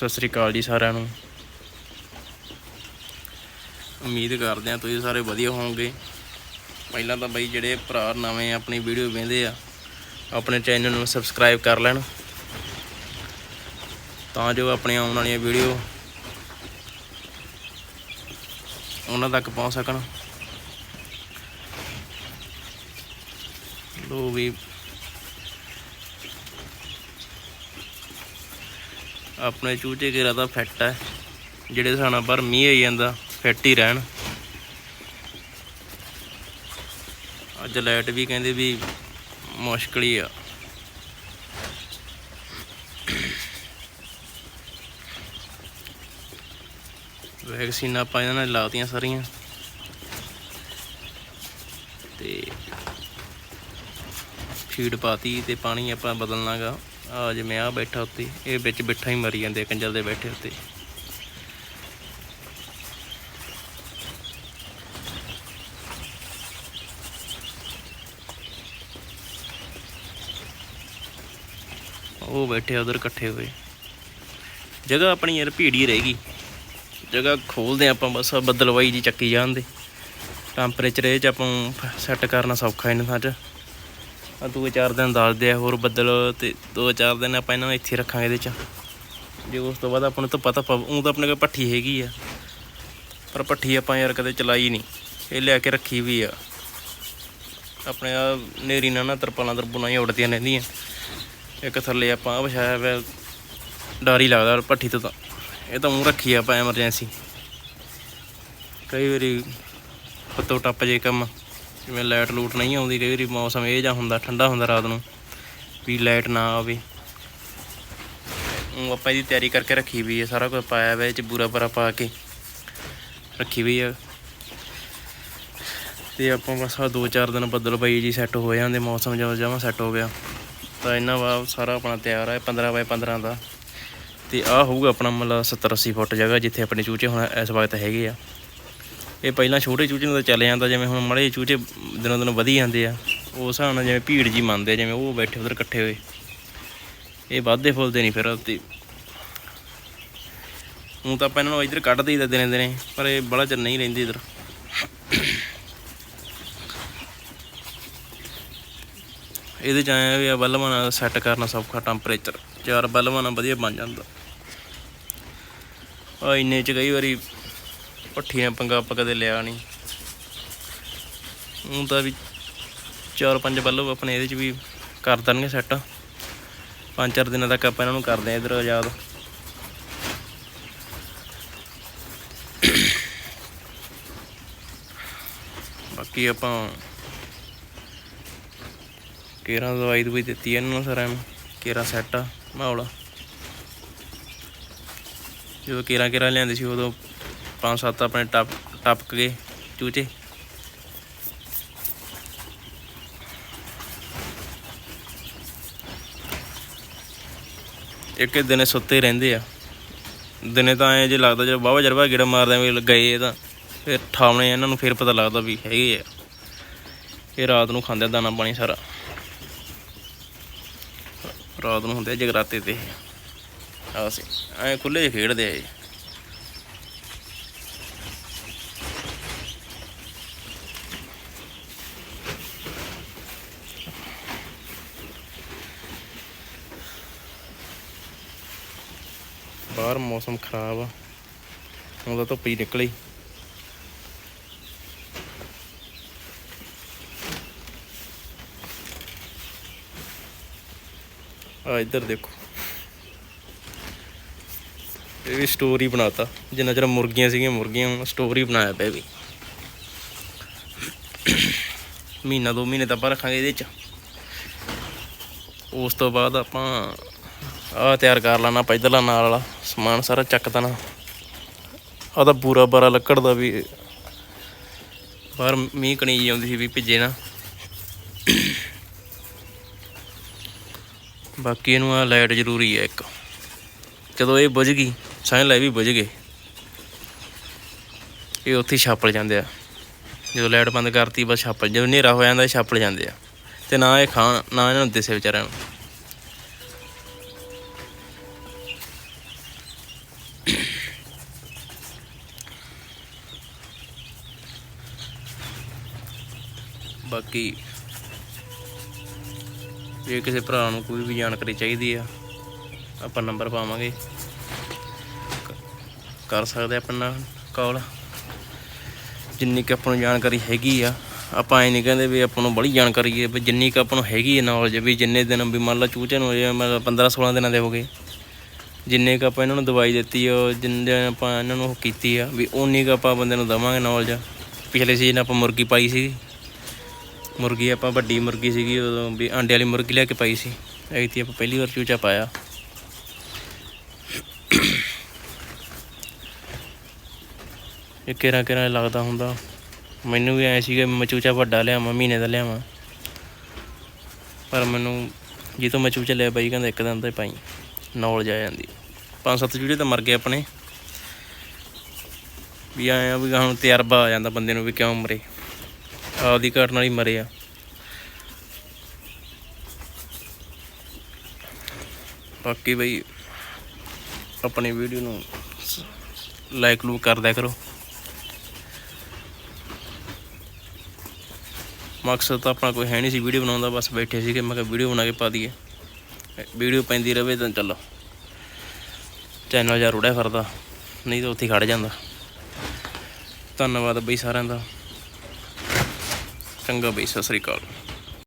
ਸਤਿ ਸ੍ਰੀ ਅਕਾਲ ਜੀ ਸਾਰਿਆਂ ਨੂੰ। ਉਮੀਦ ਕਰਦੇ ਆ ਤੁਸੀਂ ਸਾਰੇ ਵਧੀਆ ਹੋਵੋਗੇ। ਪਹਿਲਾਂ ਤਾਂ ਬਈ ਜਿਹੜੇ ਭਰਾ ਨਵੇਂ ਆਪਣੀ ਵੀਡੀਓ ਵੇਖਦੇ ਆ, ਆਪਣੇ ਚੈਨਲ ਨੂੰ ਸਬਸਕ੍ਰਾਈਬ ਕਰ ਲੈਣ। ਤਾਂ ਜੋ ਆਪਣੀਆਂ ਆਉਣ ਵਾਲੀਆਂ ਵੀਡੀਓ ਉਹਨਾਂ ਤੱਕ ਪਹੁੰਚ ਸਕਣ। ਲੋ ਵੀ ਆਪਣੇ ਚੂਚੇ ਘੇਰਾ ਤਾਂ ਫਿੱਟ ਹੈ। ਜਿਹੜੇ ਸਾਨਾ ਪਰ ਮੀਂਹ ਆਈ ਜਾਂਦਾ, ਫਿੱਟ ਹੀ ਰਹਿਣ। ਅੱਜ ਲਾਈਟ ਵੀ ਕਹਿੰਦੇ ਵੀ ਮੁਸ਼ਕਲ ਹੀ ਆ। ਵੈਕਸੀਨ ਆਪਾਂ ਇਹਨਾਂ ਨੇ ਲਾਤੀਆਂ ਸਾਰੀਆਂ। ਤੇ ਫੀਡ ਪਾਤੀ ਤੇ ਪਾਣੀ ਆਪਾਂ ਬਦਲਣਾਗਾ। ਆ ਜਿਵੇਂ ਆ ਬੈਠਾ ਉੱਤੇ, ਇਹ ਵਿੱਚ ਬਿੱਠਾ ਹੀ ਮਰੀ ਜਾਂਦੇ ਆ ਕੰਜਲ ਦੇ ਬੈਠੇ ਉੱਤੇ। ਉਹ ਬੈਠੇ ਉਧਰ ਇਕੱਠੇ ਹੋਏ। ਜਗ੍ਹਾ ਆਪਣੀ ਯਾਰ ਭੀੜ ਹੀ ਰਹੇਗੀ ਜਗ੍ਹਾ ਖੋਲਦੇ ਆਪਾਂ, ਬਸ ਬੱਦਲਵਾਈ ਜੀ ਚੱਕੀ ਜਾਂਦੇ ਟੈਂਪਰੇਚਰ ਇਹ ਚ ਆਪਾਂ ਸੈੱਟ ਕਰਨਾ ਸੌਖਾ ਇਹਨਾਂ ਥਾਂ ਚ। ਦੋ ਚਾਰ ਦਿਨ ਦੱਸਦੇ ਆ ਹੋਰ ਬੱਦਲ ਤੇ ਦੋ ਚਾਰ ਦਿਨ ਆਪਾਂ ਇਹਨਾਂ ਨੂੰ ਇੱਥੇ ਰੱਖਾਂਗੇ ਇਹਦੇ ਚ। ਜੇ ਉਸ ਤੋਂ ਬਾਅਦ ਆਪਾਂ ਨੂੰ ਧੁੱਪਾ ਪਤਾ ਉਹ ਤਾਂ ਆਪਣੇ ਕੋਲ ਪੱਠੀ ਹੈਗੀ ਆ। ਪਰ ਪੱਠੀ ਆਪਾਂ ਯਾਰ ਕਦੇ ਚਲਾਈ ਨਹੀਂ। ਇਹ ਲਿਆ ਕੇ ਰੱਖੀ ਵੀ ਆ। ਆਪਣੇ ਆ ਨੇਰੀ ਨਾਲ ਨਾ ਤਰਪਾਲਾਂ ਤਰਪੁਲਾਂ ਹੀ ਉੱਡਦੀਆਂ ਰਹਿੰਦੀਆਂ। ਇੱਕ ਥੱਲੇ ਆਪਾਂ ਵਿਛਾਇਆ ਹੋਇਆ ਡਰ ਹੀ ਲੱਗਦਾ ਪੱਠੀ ਤੋਂ ਤਾਂ। ਇਹ ਤਾਂ ਮੂੰਹ ਰੱਖੀ ਆਪਾਂ ਐਮਰਜੈਂਸੀ। ਕਈ ਵਾਰੀ ਪੱਤੋ ਟੱਪ ਜੇ ਕੰਮ। ਜਿਵੇਂ ਲਾਈਟ ਲੂਟ ਨਹੀਂ ਆਉਂਦੀ ਕਈ ਵਾਰੀ ਮੌਸਮ ਇਹ ਜਾਂ ਹੁੰਦਾ, ਠੰਡਾ ਹੁੰਦਾ ਰਾਤ ਨੂੰ ਵੀ ਲਾਈਟ ਨਾ ਆਵੇ। ਉਹ ਆਪਾਂ ਇਹਦੀ ਤਿਆਰੀ ਕਰਕੇ ਰੱਖੀ ਵੀ ਹੈ ਸਾਰਾ ਕੁਝ ਪਾਇਆ ਹੋਇਆ ਇਹ ਚ ਬੂਰਾ ਬਰਾ ਪਾ ਕੇ ਰੱਖੀ ਵੀ ਆ। ਤੇ ਆਪਾਂ ਬਸ ਆ ਦੋ ਚਾਰ ਦਿਨ ਬੱਦਲ ਪਈ ਜੀ ਸੈੱਟ ਹੋ ਜਾਂਦੇ ਮੌਸਮ ਜਦੋਂ ਜਮਾਂ ਸੈੱਟ ਹੋ ਗਿਆ। ਤਾਂ ਇਹਨਾਂ ਵਾ ਸਾਰਾ ਆਪਣਾ ਤਿਆਰ ਹੈ 15 ਬਾਏ 15 ਦਾ। ਤੇ ਆ ਹੋਊਗਾ ਆਪਣਾ ਮਤਲਬ 70 80 ਫੁੱਟ ਜਗ੍ਹਾ, ਜਿੱਥੇ ਆਪਣੇ ਚੂਚੇ ਹੁਣ ਇਸ ਵਕਤ ਹੈਗੇ ਆ। ਇਹ ਪਹਿਲਾਂ ਛੋਟੇ ਚੂਚੇ ਨੂੰ ਤਾਂ ਚੱਲ ਜਾਂਦਾ, ਜਿਵੇਂ ਹੁਣ ਮੜੇ ਚੂਚੇ ਦਿਨੋਂ ਦਿਨ ਵਧੀ ਜਾਂਦੇ ਆ। ਉਸ ਹਿਸਾਬ ਨਾਲ ਜਿਵੇਂ ਭੀੜ ਜੀ ਮੰਨਦੇ ਆ, ਜਿਵੇਂ ਉਹ ਬੈਠੇ ਉਧਰ ਇਕੱਠੇ ਹੋਏ। ਇਹ ਵੱਧਦੇ ਫੁੱਲਦੇ ਨਹੀਂ ਫਿਰ ਤੇ ਹੁਣ ਤਾਂ ਆਪਾਂ ਇਹਨਾਂ ਨੂੰ ਇੱਧਰ ਕੱਢ ਦਈਦਾ ਦਿਨੇ ਦਿਨੇ, ਪਰ ਇਹ ਬੜਾ ਚਿਰ ਨਹੀਂ ਰਹਿੰਦੇ ਇੱਧਰ। ਇਹਦੇ ਚ ਆਇਆ ਵੀ ਆ ਬਲਬਾਂ ਨਾਲ ਸੈੱਟ ਕਰਨਾ ਸੌਖਾ ਟੈਂਪਰੇਚਰ ਚਾਰ ਬਲਬਾਂ ਨਾਲ ਵਧੀਆ ਬਣ ਜਾਂਦਾ। ਆ ਇੰਨੇ ਚ ਕਈ ਵਾਰੀ ਪੱਠੀਆਂ ਪੰਗਾ ਆਪਾਂ ਕਦੇ ਲਿਆ ਨਹੀਂ। ਹੁਣ ਤਾਂ ਵੀ ਚਾਰ ਪੰਜ ਬਲਬ ਆਪਣੇ ਇਹਦੇ ਚ ਵੀ ਕਰ ਦੇਣਗੇ ਸੈੱਟ ਪੰਜ ਚਾਰ ਦਿਨਾਂ ਤੱਕ ਆਪਾਂ ਇਹਨਾਂ ਨੂੰ ਕਰਦੇ ਆ ਇਧਰ ਆਜ਼ਾਦ। ਬਾਕੀ ਆਪਾਂ ਕੇਰਾਂ ਦਵਾਈ ਦਵਾਈ ਦਿੱਤੀ ਇਹਨਾਂ ਨੂੰ ਸਾਰਿਆਂ ਨੂੰ, ਕੇਰਾ ਸੈੱਟ ਆ, ਮਾਹੌਲ ਜਦੋਂ ਕੇਰਾਂ ਕੇਰਾਂ ਲਿਆਂਦੇ ਸੀ ਉਦੋਂ ਪੰਜ ਸੱਤ ਆਪਣੇ ਟੱਪ ਟੱਪ ਗਏ ਚੂਚੇ। ਇੱਕ ਇੱਕ ਦਿਨੇ ਸੁੱਤੇ ਰਹਿੰਦੇ ਆ। ਦਿਨੇ ਤਾਂ ਐ ਜੇ ਲੱਗਦਾ ਜੇ ਬਾਬਾ ਜਰਬਾ ਗੇੜਾ ਮਾਰਦੇ ਵੀ ਗਏ ਤਾਂ, ਫਿਰ ਠਾਵਣੇ ਇਹਨਾਂ ਨੂੰ ਫਿਰ ਪਤਾ ਲੱਗਦਾ ਵੀ ਹੈਗੇ ਆ। ਇਹ ਰਾਤ ਨੂੰ ਖਾਂਦੇ ਆ ਦਾਣਾ ਪਾਣੀ ਸਾਰਾ। ਰਾਤ ਨੂੰ ਹੁੰਦੇ ਆ ਜਗਰਾਤੇ ਤੇ। ਆ ਸੀ, ਐ ਖੁੱਲੇ ਖੇਡਦੇ ਆ ਬਾਹਰ ਮੌਸਮ ਖਰਾਬ ਆ। ਹੁਣ ਤਾਂ ਧੁੱਪ ਹੀ ਨਿਕਲੀ। ਆ ਇੱਧਰ ਦੇਖੋ। ਇਹ ਵੀ ਸਟੋਰੀ ਬਣਾਤਾ। ਜਿੰਨਾ ਚਿਰ ਮੁਰਗੀਆਂ ਸੀਗੀਆਂ, ਮੁਰਗੀਆਂ ਹੁਣ ਸਟੋਰੀ ਬਣਾਇਆ ਪਿਆ ਵੀ। ਮਹੀਨਾ ਦੋ ਮਹੀਨੇ ਤਾਂ ਆਪਾਂ ਰੱਖਾਂਗੇ ਇਹਦੇ ਚ। ਉਸ ਤੋਂ ਬਾਅਦ ਆਪਾਂ ਆਹ ਤਿਆਰ ਕਰ ਲੈਣਾ ਪੈਦਲਾ ਨਾਲ। ਵਾਲਾ ਸਮਾਨ ਸਾਰਾ ਚੱਕਦਾ ਨਾ। ਆਹ ਤਾਂ ਪੂਰਾ ਬਾਰਾ ਲੱਕੜ ਦਾ ਵੀ। ਬਾਹਰ ਮੀਂਹ ਕਣੀ ਜਿਹੀ ਆਉਂਦੀ ਸੀ ਵੀ ਭਿੱਜੇ ਨਾ। ਬਾਕੀ ਇਹਨੂੰ ਆ ਲਾਈਟ ਜ਼ਰੂਰੀ ਹੈ ਇੱਕ। ਜਦੋਂ ਇਹ ਬੁਝ ਗਈ ਸਾਇਨ ਲੈ ਵੀ ਬੁਝ ਗਏ। ਇਹ ਉੱਥੇ ਛਾਪਲ ਜਾਂਦੇ ਆ। ਜਦੋਂ ਲਾਈਟ ਬੰਦ ਕਰਤੀ, ਬਸ ਛਾਪਲ, ਜਦੋਂ ਹਨੇਰਾ ਹੋ ਜਾਂਦਾ, ਇਹ ਛਾਪਲ ਜਾਂਦੇ ਆ। ਤੇ ਨਾ ਇਹ ਖਾਣ, ਨਾ ਇਹਨਾਂ ਨੂੰ ਦਿਸੇ ਵਿਚਾਰਿਆਂ ਨੂੰ। ਬਾਕੀ ਜੇ ਕਿਸੇ ਭਰਾ ਨੂੰ ਕੋਈ ਵੀ ਜਾਣਕਾਰੀ ਚਾਹੀਦੀ ਆ, ਆਪਾਂ ਨੰਬਰ ਪਾਵਾਂਗੇ। ਕਰ ਸਕਦੇ ਆਪਾਂ ਨਾਲ ਕਾਲ ਜਿੰਨੀ ਕਿ ਆਪਾਂ ਨੂੰ ਜਾਣਕਾਰੀ ਹੈਗੀ ਆ, ਆਪਾਂ ਐ ਨਹੀਂ ਕਹਿੰਦੇ ਵੀ ਆਪਾਂ ਨੂੰ ਬੜੀ ਜਾਣਕਾਰੀ ਹੈ ਵੀ ਜਿੰਨੀ ਕਿ ਆਪਾਂ ਨੂੰ ਹੈਗੀ ਹੈ ਨੌਲੇਜ ਵੀ ਜਿੰਨੇ ਦਿਨ ਵੀ ਮੰਨ ਲਾ ਚੂਚੇ ਨੂੰ ਜੇ ਮਤਲਬ 15 16 ਦਿਨਾਂ ਦੇ ਹੋ ਗਏ। ਜਿੰਨੇ ਕ ਆਪਾਂ ਇਹਨਾਂ ਨੂੰ ਦਵਾਈ ਦਿੱਤੀ ਆ ਉਹ ਜਿੰਨੇ ਆਪਾਂ ਇਹਨਾਂ ਨੂੰ ਉਹ ਕੀਤੀ ਆ, ਵੀ ਉਨੀ ਕ ਆਪਾਂ ਬੰਦੇ ਨੂੰ ਦਵਾਂਗੇ ਨੌਲੇਜ ਪਿਛਲੇ ਸੀਜ਼ਨ ਆਪਾਂ ਮੁਰਗੀ ਪਾਈ ਸੀ। ਮੁਰਗੀ ਆਪਾਂ ਵੱਡੀ ਮੁਰਗੀ ਸੀਗੀ, ਉਦੋਂ ਵੀ ਆਂਡੇ ਵਾਲੀ ਮੁਰਗੀ ਲੈ ਕੇ ਪਾਈ ਸੀ। ਐਤੀ ਆਪਾਂ ਪਹਿਲੀ ਵਾਰ ਚੂਚਾ ਪਾਇਆ। ਇਹ ਕਿਹੜਾ ਕਿਹੜਾ ਲੱਗਦਾ ਹੁੰਦਾ? ਮੈਨੂੰ ਵੀ ਐ ਸੀਗਾ ਮੈਂ ਚੂਚਾ ਵੱਡਾ ਲਿਆਵਾਂ, ਮਹੀਨੇ ਦਾ ਲਿਆਵਾਂ। ਪਰ ਮੈਨੂੰ ਜਿੱਦੋਂ ਮੈਂ ਚੂਚਾ ਲਿਆ ਬਾਈ ਕਹਿੰਦਾ ਇੱਕ ਦਿਨ ਤੇ ਪਾਈ ਨੌਲੇਜ ਆ ਜਾਂਦੀ। ਪੰਜ ਸੱਤ ਚੂਚੇ ਤਾਂ ਮਰ ਗਏ ਆਪਣੇ। ਵੀ ਆਏ ਆ ਵੀ ਹੁਣ ਤਜਰਬਾ ਆ ਜਾਂਦਾ ਬੰਦੇ ਨੂੰ ਵੀ ਕਿਉਂ ਮਰੇ। ਆਪਦੀ ਘਟਨਾ ਨਾਲ ਹੀ ਮਰੇ ਆ। ਬਾਕੀ ਬਈ ਆਪਣੀ ਵੀਡੀਓ ਨੂੰ ਲਾਈਕ ਲੂ ਕਰਦਿਆ ਕਰੋ। ਮਕਸਦ ਤਾਂ ਆਪਣਾ ਕੋਈ ਹੈ ਨਹੀਂ ਸੀ ਵੀਡੀਓ ਬਣਾਉਣ ਦਾ, ਬਸ ਬੈਠੇ ਸੀਗੇ, ਮੈਂ ਕਿਹਾ ਵੀਡੀਓ ਬਣਾ ਕੇ ਪਾ ਦਈਏ। ਵੀਡੀਓ ਪੈਂਦੀ ਰਵੇ ਤਾਂ ਚੱਲੋ। ਚੈਨਲ ਜਾਂ ਰੁੜਿਆ ਫਿਰਦਾ, ਨਹੀਂ ਤਾਂ ਉੱਥੇ ਹੀ ਖੜ ਜਾਂਦਾ। ਧੰਨਵਾਦ ਬਈ ਸਾਰਿਆਂ ਦਾ। ਚੰਗਾ ਬਈ ਸਤਿ ਸ੍ਰੀ ਅਕਾਲ।